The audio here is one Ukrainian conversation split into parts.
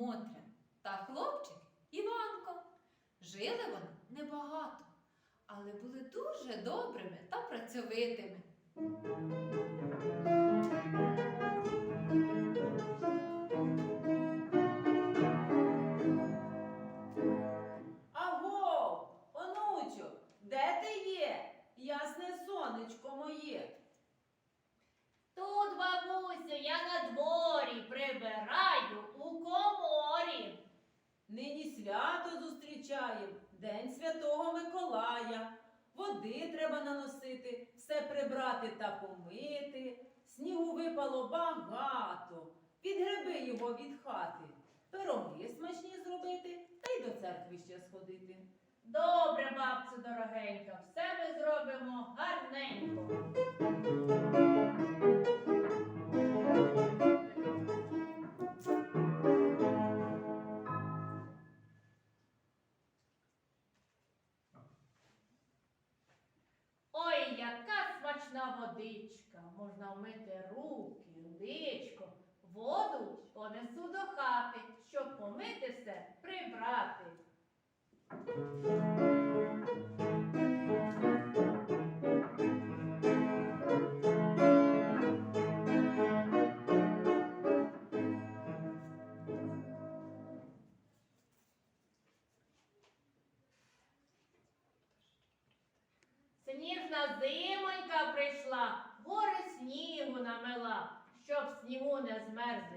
Мотря та хлопчик Іванко. Жили вони небагато, але були дуже добрими та працьовитими. Аго, онучо, де ти є? Ясне сонечко моє. свято зустрічаємо, День Святого Миколая. Води треба наносити, все прибрати та помити. Снігу випало багато. Підгреби його від хати. Пироги смачні зробити та й до церкви ще сходити. Добре, бабцю дорогенька, все ми зробимо гарненько. грати. Сніжна зимонька прийшла, гори снігу намела, щоб снігу не змерз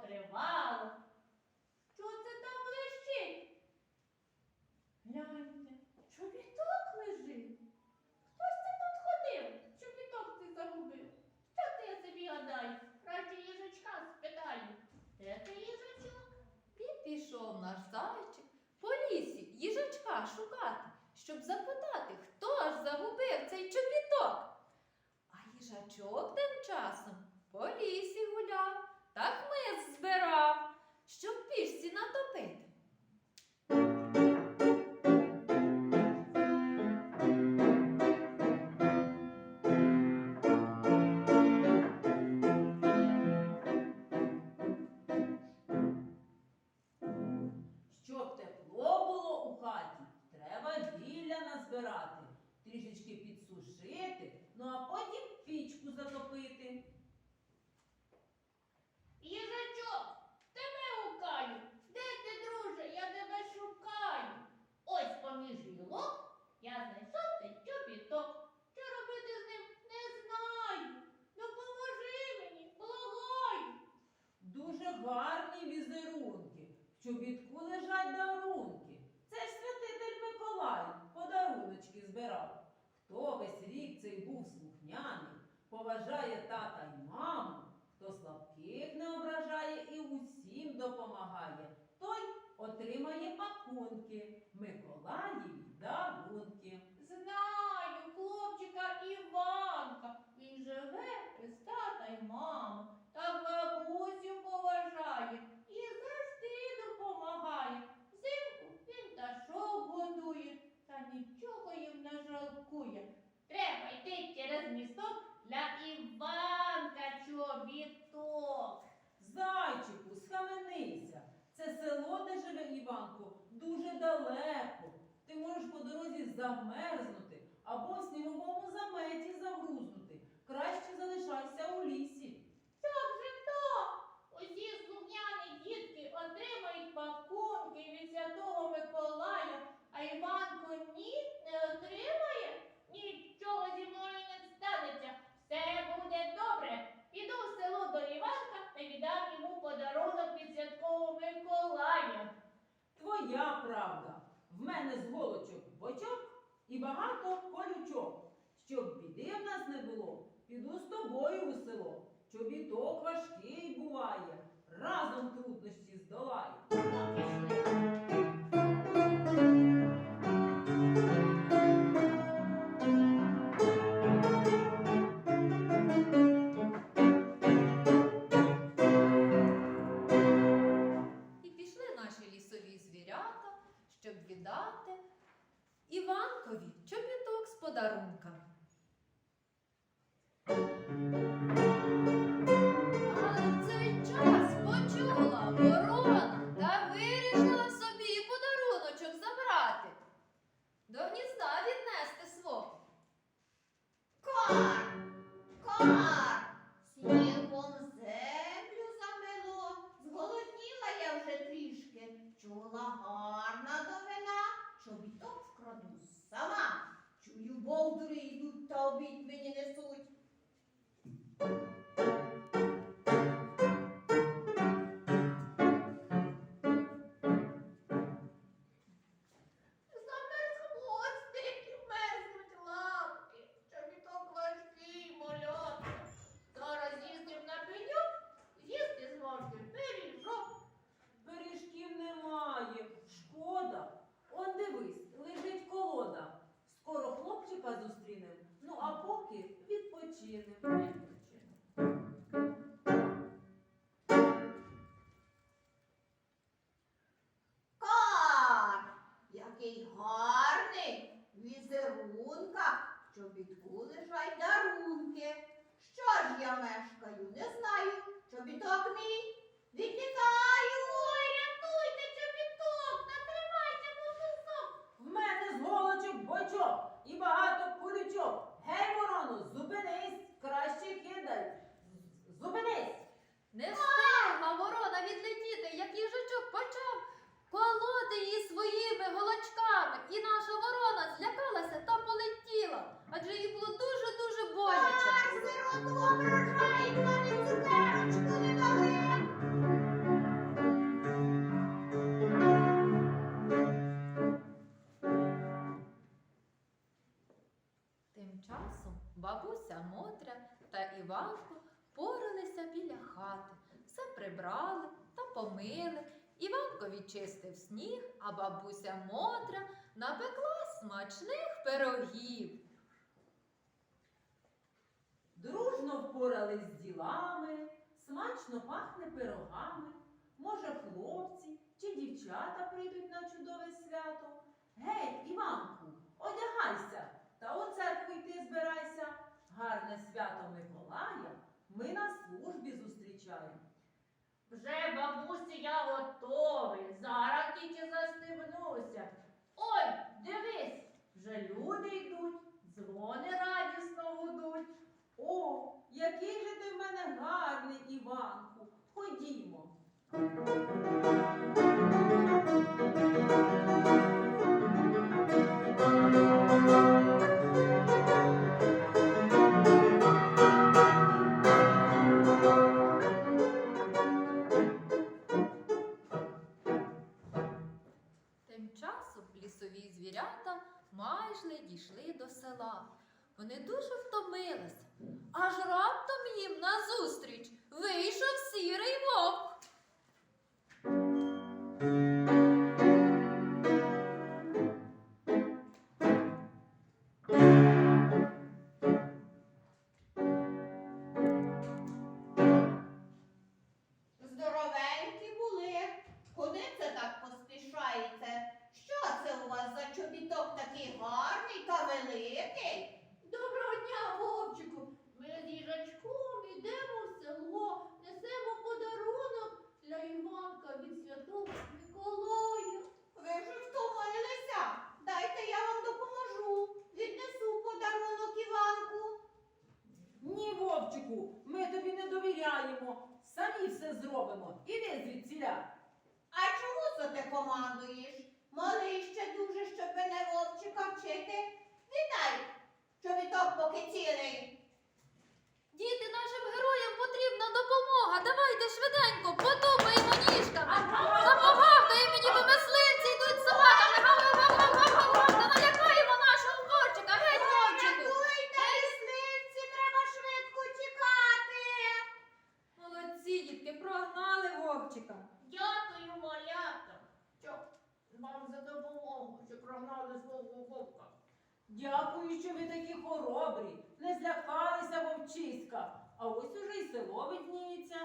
creu. Vai! поважає тата й маму, хто слабких не ображає і усім допомагає, той отримає пакунки Миколаїв дару. ранку, дуже далеко. Ти можеш по дорозі замерзнути або в сніговому заметі загрузнути. Краще залишайся у лісі. Як же так? Усі слухняні дітки отримають пакунки від Святого Миколая, а Іванко ні не отримає. важкий буває, разом трудності здолає. Мурко чистив сніг, а бабуся Мотра напекла смачних пирогів. Дружно впорались з ділами, смачно пахне пирогами. Може, хлопці чи дівчата прийдуть на чудове свято. Гей, Іванку, одягайся та у церкву йти збирайся. Гарне свято Миколая ми на службі зустрічаємо. Вже Ось я готовий. Зараз тільки застебнуся. Ой, дивись, вже люди йдуть, дзвони радісно гудуть. О, який же ти в мене гарний, Іванку. Ходімо. пішли, дійшли до села. Вони дуже втомились, аж раптом їм назустріч вийшов сірий вовк. Іванка від Святого Миколая. Ви ж втомилися. Дайте я вам допоможу. Віднесу подарунок Іванку. Ні, Вовчику, ми тобі не довіряємо. Самі все зробимо. Іди звідсіля. А чому це ти командуєш? Малий ще дуже, щоб мене вовчика вчити. Віддай чобіток поки цілий. Діти, нашим героям потрібна допомога. Давайте швиденько потупаємо ніжками. Запогавкаємо, ніби мисливці йдуть з собаками. Та налякаємо нашого хлопчика. Геть, хлопчику. Мисливці, треба швидко тікати. Молодці, дітки, прогнали вовчика. Дякую, малята, що вам за допомогу, що прогнали свого вовка. Дякую, що ви такі хоробрі. Не злякалися вовчиська. А ось уже й село видніється.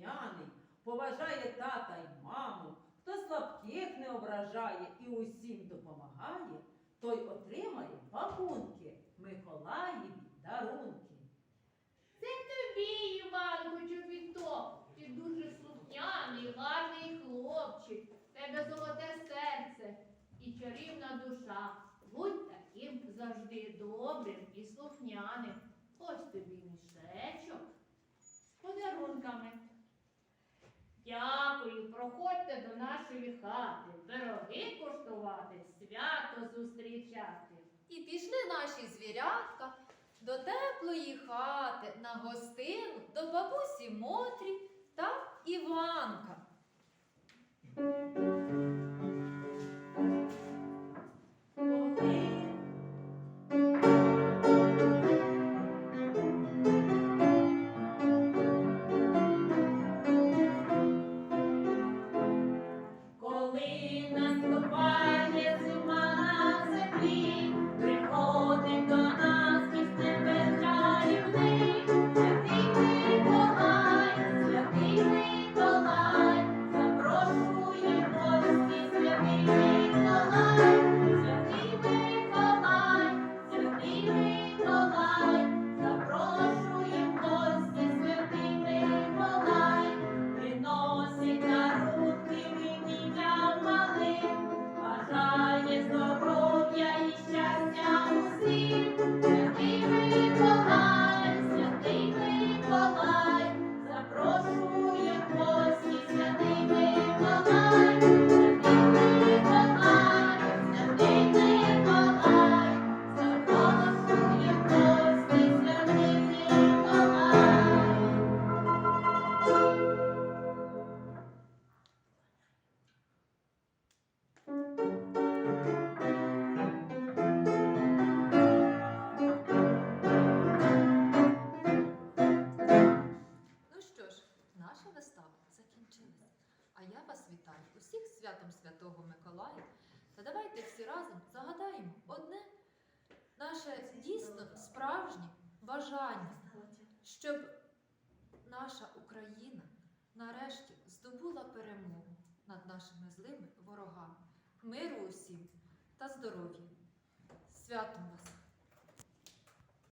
Слухняний, поважає тата й маму, хто слабких не ображає і усім допомагає, той отримає пакунки, Миколаєві дарунки. Це тобі, Іванку, чобіток. Ти дуже слухняний, гарний хлопчик. Тебе золоте серце і чарівна душа. Будь таким завжди добрим і слухняним. Ось тобі мішечок з подарунками. Дякую, проходьте до нашої хати, пироги куштувати, свято зустрічати. І пішли наші звірятка до теплої хати на гостину до бабусі Мотрі та Іванка. Усіх святом Святого Миколая. Та давайте всі разом загадаємо одне наше дійсно справжнє бажання, щоб наша Україна нарешті здобула перемогу над нашими злими ворогами. Миру усім та здоров'я. Святом вас!